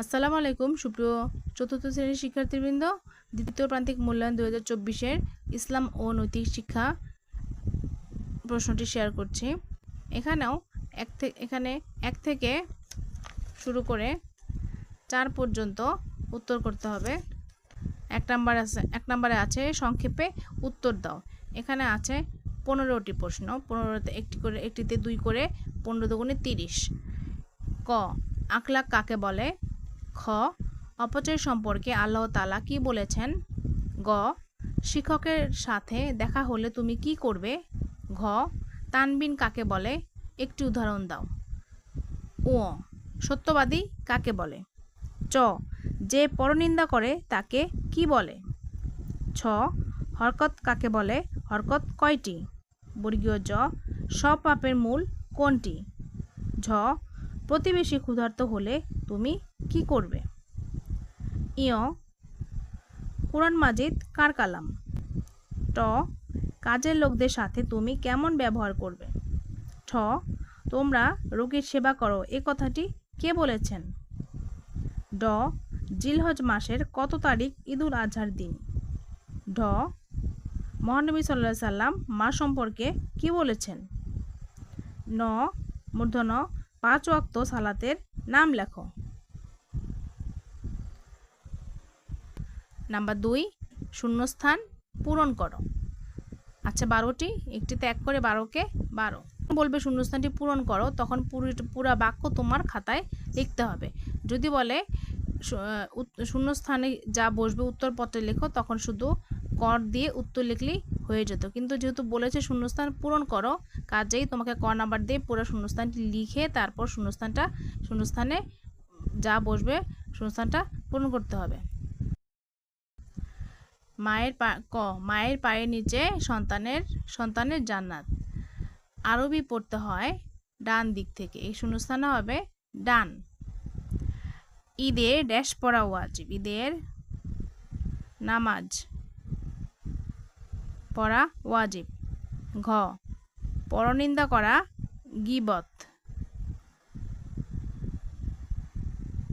আসসালামু আলাইকুম, সুপ্রিয় চতুর্থ শ্রেণির শিক্ষার্থীবৃন্দ, দ্বিতীয় প্রান্তিক মূল্যায়ন দু হাজার চব্বিশের ইসলাম ও নৈতিক শিক্ষা প্রশ্নটি শেয়ার করছি। এখানেও এক থেকে এখানে এক থেকে শুরু করে চার পর্যন্ত উত্তর করতে হবে। এক নাম্বার আছে, এক নম্বরে আছে, সংক্ষেপে উত্তর দাও। এখানে আছে পনেরোটি প্রশ্ন, পনেরোতে একটি করে, একটিতে দুই করে, পনেরো দুগুণে তিরিশ। ক আকলাক কাকে বলে? খ, অপচয় সম্পর্কে আল্লাহ তালা কি বলেছেন? গ, শিক্ষকের সাথে দেখা হলে তুমি কি করবে? ঘ, তানবিন কাকে বলে? একটি উদাহরণ দাও। ও সত্যবাদী কাকে বলে? চ, যে পরনিন্দা করে তাকে কি বলে? ছ, হরকত কাকে বলে? হরকত কয়টি? বর্গীয় জ, সব পাপের মূল কোনটি? ঝ প্রতিবেশী ক্ষুধার্ত হলে তুমি কি করবে? ইয় কোরআন মাজিদ, কার কালাম? ট. কাজের লোকদের সাথে তুমি কেমন ব্যবহার করবে? ঠ. তোমরা রোগীর সেবা করো, এ কথাটি কে বলেছেন? ড. জিলহজ মাসের কত তারিখ ঈদুল আজহার দিন? ঢ. মহানবী সাল্লাহ সাল্লাম মা সম্পর্কে কি বলেছেন? ন. মূর্ধন পাঁচ ওয়াক্ত সালাতের নাম লেখো। নাম্বার দুই, শূন্যস্থান পূরণ করো। আচ্ছা বারোটি, একটি ত্যাগ করে বারোকে বারো। বলবে শূন্যস্থানটি পূরণ করো, তখন পুরো বাক্য তোমার খাতায় লিখতে হবে। যদি বলে শূন্যস্থানে যা বসবে উত্তরপত্রে লেখো, তখন শুধু কর দিয়ে উত্তর লিখলেই হয়ে যেত। কিন্তু যেহেতু বলেছে শূন্যস্থান পূরণ করো, কাজেই তোমাকে ক নাম্বার দিয়ে পুরো শূন্যস্থানটি লিখে তারপর শূন্যস্থানটা, শূন্যস্থানে যা বসবে শূন্যস্থানটা পূরণ করতে হবে। মায়ের পা, ক, মায়ের পায়ের নিচে সন্তানের সন্তানের জান্নাত। আরবি পড়তে হয় ডান দিক থেকে। এই শূন্যস্থান হবে ডান। ঈদের ড্যাশ পড়া ওয়াজিব। ঈদের নামাজ। পড়া ওয়াজিব। ঘ। পরনিন্দা করা গিবত।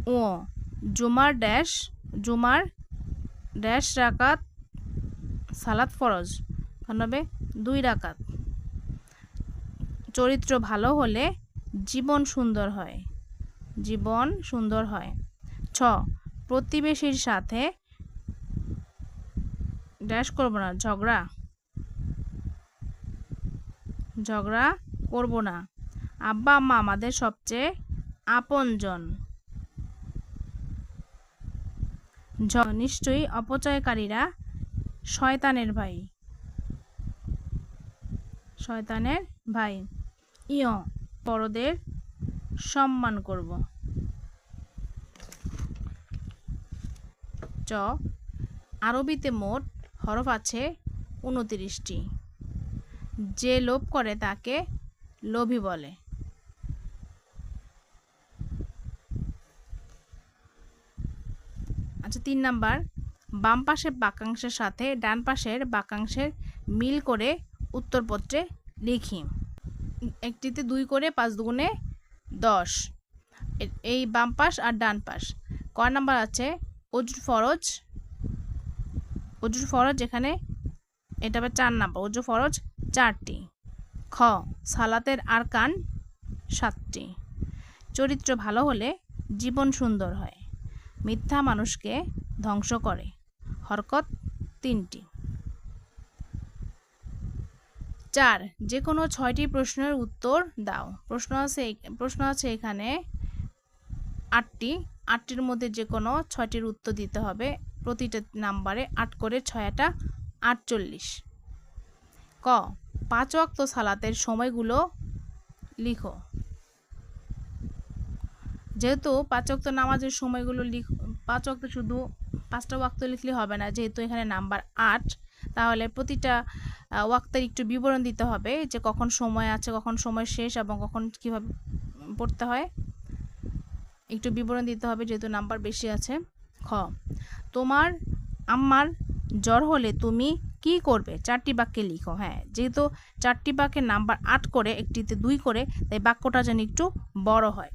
ও জুমার ড্যাশ জুমার ড্যাশ রাকাত, সালাত ফরজ। হবে দুই রাকাত। চরিত্র ভালো হলে জীবন সুন্দর হয়। জীবন সুন্দর হয়। ছ। প্রতিবেশীর সাথে ড্যাশ করব না, ঝগড়া। ঝগড়া করব না। আব্বা আম্মা আমাদের সবচেয়ে আপনজন। নিশ্চয়ই অপচয়কারীরা শয়তানের ভাই। শয়তানের ভাই। ইয়, বড়দের সম্মান করব। চ, আরবিতে মোট হরফ আছে উনতিরিশটি। যে লোভ করে তাকে লোভী বলে। আচ্ছা তিন নাম্বার। বাম পাশের বাক্যাংশের সাথে ডান পাশের বাক্যাংশের মিল করে উত্তরপত্রে লিখি। একটিতে দুই করে পাঁচ দুগুণে দশ। এই বাম পাশ আর ডান পাশ। ক নাম্বার আছে? অজুর ফরজ। অজুর ফরজ এখানে, এটা আবার চার নাম্বার। অজু ফরজ চারটি। খ, সালাতের আরকান সাতটি। চরিত্র ভালো হলে জীবন সুন্দর হয়। মিথ্যা মানুষকে ধ্বংস করে। হরকত তিনটি। চার যে কোনো ছয়টি প্রশ্নের উত্তর দাও। প্রশ্ন আছে প্রশ্ন আছে এখানে আটটি। আটটির মধ্যে যে কোনো ছয়টির উত্তর দিতে হবে। প্রতিটা নাম্বারে আট করে ছয়টা আটচল্লিশ। ক পাঁচ ওয়াক্ত সালাতের সময়গুলো লিখো। যেহেতু পাঁচ ওয়াক্ত নামাজের সময়গুলো লিখ, পাঁচ ওয়াক্ত শুধু পাঁচটা ওয়াক্ত লিখলে হবে না, যেহেতু এখানে নাম্বার আট, তাহলে প্রতিটা ওয়াক্তের একটু বিবরণ দিতে হবে, যে কখন সময় আছে, কখন সময় শেষ এবং কখন কীভাবে পড়তে হয়। একটু বিবরণ দিতে হবে যেহেতু নাম্বার বেশি আছে, খ। তোমার আম্মার জ্বর হলে তুমি কি করবে? চারটি বাক্যে লিখো হ্যাঁ। যেহেতু চারটি বাক্যের নাম্বার আট করে, একটিতে দুই করে, তাই বাক্যটা যেন একটু বড় হয়।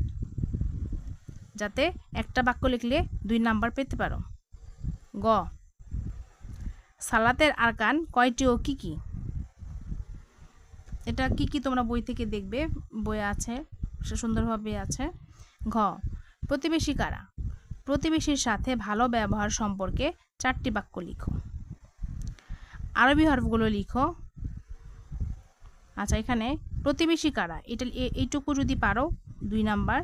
যাতে একটা বাক্য লিখলে দুই নাম্বার পেতে পারো। গ। সালাতের আরকান কয়টি ও কী কী? এটা কি কি তোমরা বই থেকে দেখবে? বই আছে, সে সুন্দরভাবে আছে। ঘ। প্রতিবেশী কারা? প্রতিবেশীর সাথে ভালো ব্যবহার সম্পর্কে চারটি বাক্য লিখো। আরবি হরফগুলো লিখো। আচ্ছা এখানে প্রতিবেশী কারা? এটা এইটুকু যদি পারো, দুই নাম্বার।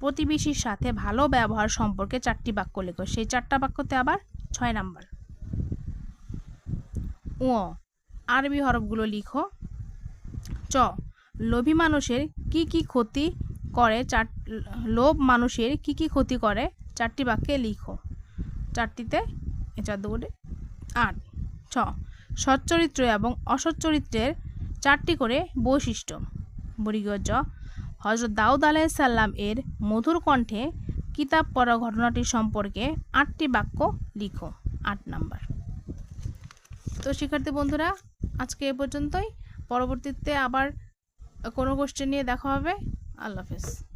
প্রতিবেশীর সাথে ভালো ব্যবহার সম্পর্কে চারটি বাক্য লেখো। সেই চারটা বাক্যতে আবার ছয় নাম্বার। ও, আরবি হরফগুলো লিখো। চ, লোভী মানুষের কি কি ক্ষতি করে? চার, লোভ মানুষের কি কি ক্ষতি করে? চারটি বাক্যে লিখো। চারটিতে চার দুগুণে আট। ছ সচ্চরিত্র এবং অসচ্চরিত্রের চারটি করে বৈশিষ্ট্য। বরিগজ হজরত দাউদ আলাইসাল্লাম এর মধুর কণ্ঠে কিতাব পড়া ঘটনাটি সম্পর্কে আটটি বাক্য লিখো। আট নাম্বার। তো শিক্ষার্থী বন্ধুরা, আজকে এ পর্যন্তই। পরবর্তীতে আবার কোনো কোশ্চেন নিয়ে দেখা হবে। আল্লাহ হাফেজ।